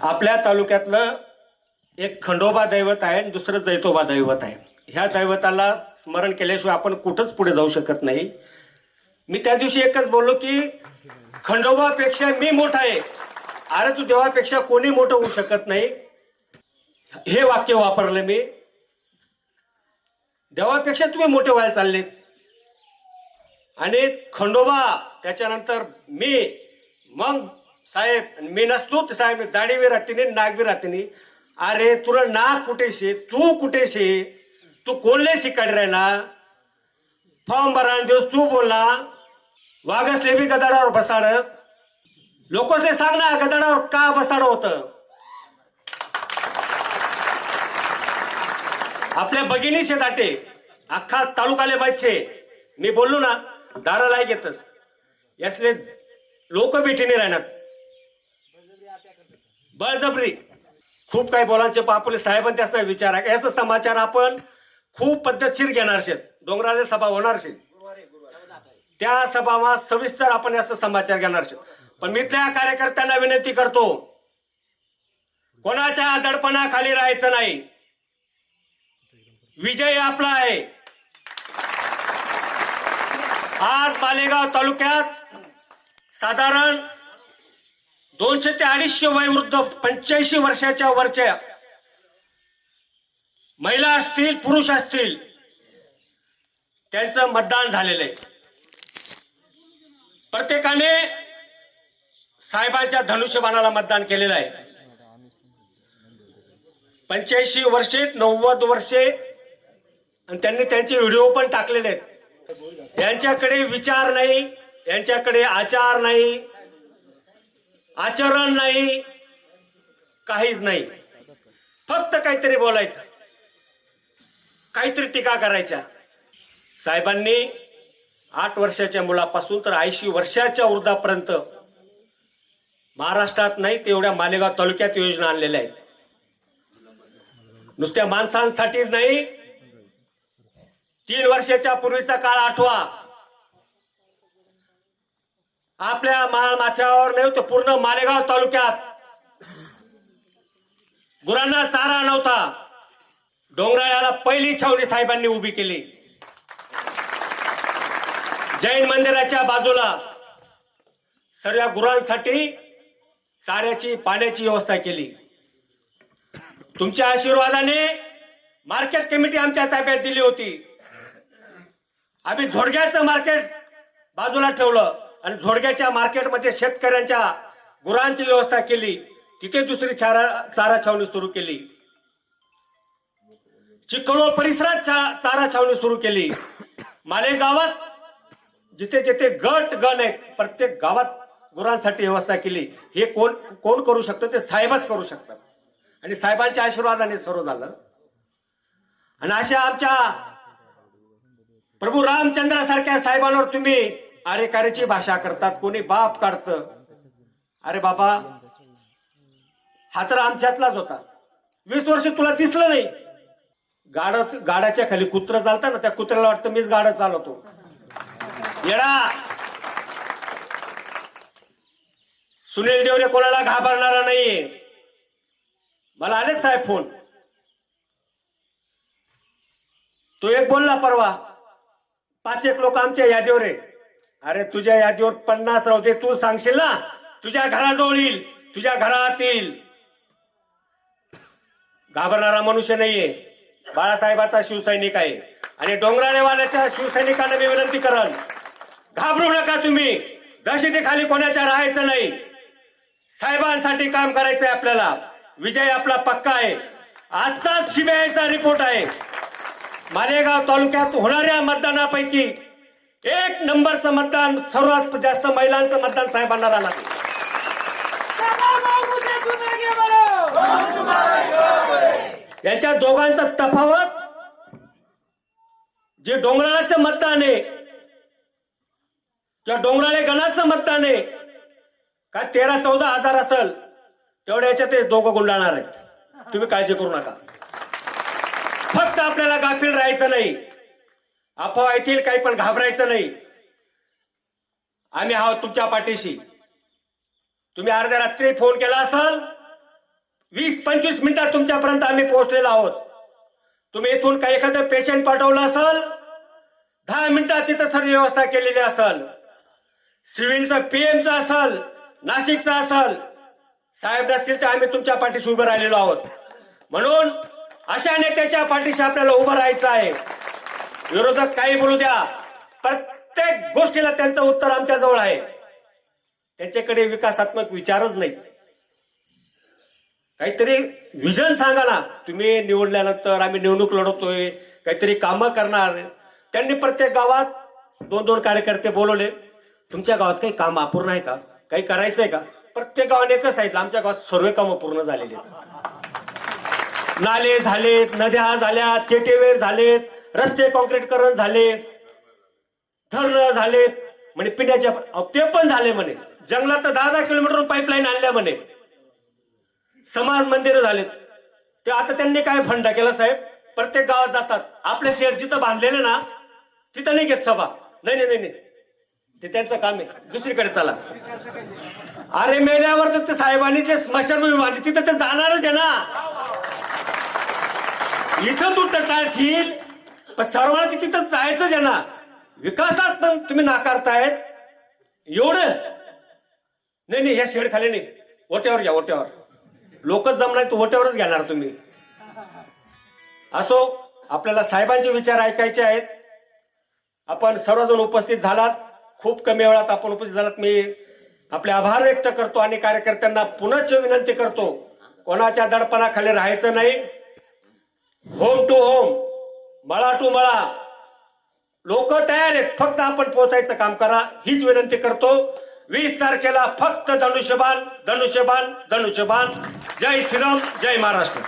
आपल्या तालुक्यातलं एक खंडोबा दैवत आहे आणि दुसरं जैतोबा दैवत आहे. ह्या दैवताला स्मरण केल्याशिवाय आपण कुठंच पुढे जाऊ शकत नाही. मी त्या दिवशी एकच बोललो की खंडोबापेक्षा मी मोठा आहे. अरे तू देवापेक्षा कोणी मोठं होऊ शकत नाही. हे वाक्य वापरलं मी. देवापेक्षा तुम्ही मोठे व्हायला चालले आणि खंडोबा त्याच्यानंतर मी मग साहेब मी नसतो तर साहेब दाढी राहते नाक बी राहतीने अरे तुला नाक कुठे शे तू कुठे शे तू कोणले शिकाड रे ना फॉर्म भरा दिवस तू बोलला वागसले बी गदाडावर बसाडस. लोक सांग ना गदाडावर का बसाड होत? आपल्या भगिनी शेताटे अख्खा तालुकाले माहितचे. मी बोललो ना दाराला घेतस. यासले लोक भेटीने राहणार. बळजबरी खूप काही बोलांचे बापुले साहेबांनी त्याचा विचार आहे. याचा समाचार आपण खूप पद्धतशीर घेणार शेत डोंगराळे सभा होणार शेत त्या सभामा सविस्तर आपण याचा समाचार घेणार शेत पण मी त्या कार्यकर्त्यांना विनंती करतो कोणाच्या दडपणाखाली राहायचं नाही. विजय आपला आहे. आज मालेगाव तालुक्यात साधारण दोनशे ते अडीचशे वयवृद्ध पंच्याऐंशी वर्षाच्या वरच्या महिला असतील पुरुष असतील त्यांचं मतदान झालेलं आहे. प्रत्येकाने साहेबांच्या धनुष्यबाणाला मतदान केलेलं आहे. पंच्याऐंशी वर्षे नव्वद वर्षे आणि त्यांनी त्यांचे व्हिडिओ पण टाकलेले आहेत. यांच्याकडे विचार नाही यांच्याकडे आचार नाही आचरण नाही काहीच नाही. फक्त काहीतरी बोलायचं. काहीतरी टीका करायच्या. साहेबांनी आठ वर्षाच्या मुलापासून तर ऐंशी वर्षाच्या वृद्धापर्यंत महाराष्ट्रात नाही तेवढ्या मालेगाव तालुक्यात योजना आणलेल्या आहेत. नुसत्या माणसांसाठीच नाही. तीन वर्षाच्या पूर्वीचा काळ आठवा. आपल्या माळ माथ्यावर नाही तर पूर्ण मालेगाव तालुक्यात. गुरांना चारा नव्हता. डोंगराळ्याला पहिली छावणी साहेबांनी उभी केली. जैन मंदिराच्या बाजूला सर्व गुरांसाठी चाऱ्याची पाण्याची व्यवस्था केली. तुमच्या आशीर्वादाने मार्केट कमिटी आमच्या ताब्यात दिली होती. आम्ही झोडग्याचं मार्केट बाजूला ठेवलं. आणि झोडग्याच्या मार्केटमध्ये शेतकऱ्यांच्या गुरांची व्यवस्था केली. तिथे दुसरी चारा चारा छावणी सुरू केली. चिखलोळ परिसरात चारा छावणी सुरू केली. मालेगावात जिथे जिथे गट गण आहेत प्रत्येक गावात गुरांसाठी व्यवस्था केली. हे कोण कोण करू शकतं? ते साहेबच करू शकतात. आणि साहेबांच्या आशीर्वादाने सर्व झालं. आणि अशा आमच्या प्रभू रामचंद्रासारख्या साहेबांवर तुम्ही अरेकारीची भाषा करतात. कोणी बाप काढत. अरे बाबा हा तर आमच्यातलाच होता. वीस वर्ष तुला दिसलं नाही. गाड गाड्याच्या खाली कुत्र चालतं ना त्या कुत्र्याला वाटतं मीच गाडं चालवतो. येडा! सुनील देवरे कोणाला घाबरणारा नाहीये. मला आलेच साहेब फोन. तो एक बोलला परवा पाच एक लोक आमच्या यादीवर आहे अरे तुझ्या यादीवर पन्नास राहू दे तू सांगशील ना? तुझ्या घराजवळ येईल तुझ्या घरात येईल. घाबरणारा मनुष्य नाहीये. बाळासाहेबाचा शिवसैनिक आहे. आणि डोंगराळेवाल्याच्या शिवसैनिकांना मी विनंती करन घाबरू नका तुम्ही. दहशतीखाली कोणाच्या राहायचं नाही. साहेबांसाठी काम करायचंय आपल्याला. विजय आपला पक्का आहे. आजचाच सीबीआयचा रिपोर्ट आहे. मालेगाव तालुक्यात होणाऱ्या मतदानापैकी एक नंबरचं मतदान सर्वात जास्त महिलांचं मतदान साहेबांना राहणार यांच्या दोघांचा तफावत जे डोंगराळाचं मतदान आहे किंवा डोंगराळे गणाचं मतदान आहे का तेरा चौदा हजार असेल तेवढ्या याच्यात ते दोघं गुंडाळणार आहेत. तुम्ही काळजी करू नका. फक्त आपल्याला गाफील राहायचं नाही. अफवा येतील काही पण घाबरायचं नाही. आम्ही आहोत तुमच्या पाठीशी. तुम्ही अर्ध्या रात्री फोन केला असाल वीस पंचवीस मिनिटात तुमच्यापर्यंत आम्ही पोहोचलेलो आहोत. तुम्ही इथून काही एखादं पेशंट पाठवलं असेल दहा मिनिटात तिथं सर्व व्यवस्था केलेली असेल. सिव्हिलचं पीएमचं असेल नाशिकचं असेल साहेब नसतील तर आम्ही तुमच्या पाठीशी उभं राहिलेलो आहोत. म्हणून अशा नेत्याच्या पाठीशी आपल्याला उभं राहायचं आहे. विरोधक काही बोलू द्या. प्रत्येक गोष्टीला त्यांचं उत्तर आमच्या जवळ आहे. त्यांच्याकडे विकासात्मक विचारच नाही. काहीतरी विजन सांगा ना. तुम्ही निवडल्यानंतर आम्ही निवडणूक लढवतोय काहीतरी कामं करणार. त्यांनी प्रत्येक गावात दोन दोन कार्यकर्ते बोलवले. तुमच्या गावात काही काम अपूर्ण आहे का? काही करायचंय का? प्रत्येक गावाने एकच सांगितलं. आमच्या गावात सर्व कामं पूर्ण झालेली आहेत. नाले झालेत नद्या झाल्यात केटेवेर झालेत. रस्ते कॉन्क्रीटकरण झाले धरणं झालेत म्हणे पिण्याच्या ते पण झाले म्हणे. जंगलात तर दहा दहा किलोमीटर पाईपलाईन आणल्या म्हणे. समाज मंदिर झालेत. ते आता त्यांनी काय फंडा केला साहेब? प्रत्येक गावात जातात. आपले शेअर जिथं बांधलेले ना तिथं नाही घेत सभा. नाही नाही नाही नाही. ते त्यांचं काम आहे. दुसरीकडे चला. अरे मेल्यावर तर ते साहेबांनी जे स्मशानभूमी बांधली तिथं ते जाणारच आहे ना. इथं तू टाळशील पण सर्वांना तिथं जायचंच आहे ना. विकासात पण तुम्ही नाकारतायत. एवढं. नाही नाही या शेड खाली नाही. ओट्यावर घ्या ओट्यावर. लोकच जमणार तर ओट्यावरच घेणार तुम्ही. असो आपल्याला साहेबांचे विचार ऐकायचे आहेत. आपण सर्वजण उपस्थित झालात. खूप कमी वेळात आपण उपस्थित झालात. मी आपले आभार व्यक्त करतो आणि कार्यकर्त्यांना पुनश्च विनंती करतो. कोणाच्या दडपणाखाली राहायचं नाही. होम टू होम मळा टू मळा. लोक तयार आहेत. फक्त आपण पोहोचायचं काम करा. हीच विनंती करतो. वीस तारखेला फक्त धनुष्यबाण धनुष्यबाण धनुष्यबाण. जय श्रीराम जय महाराष्ट्र.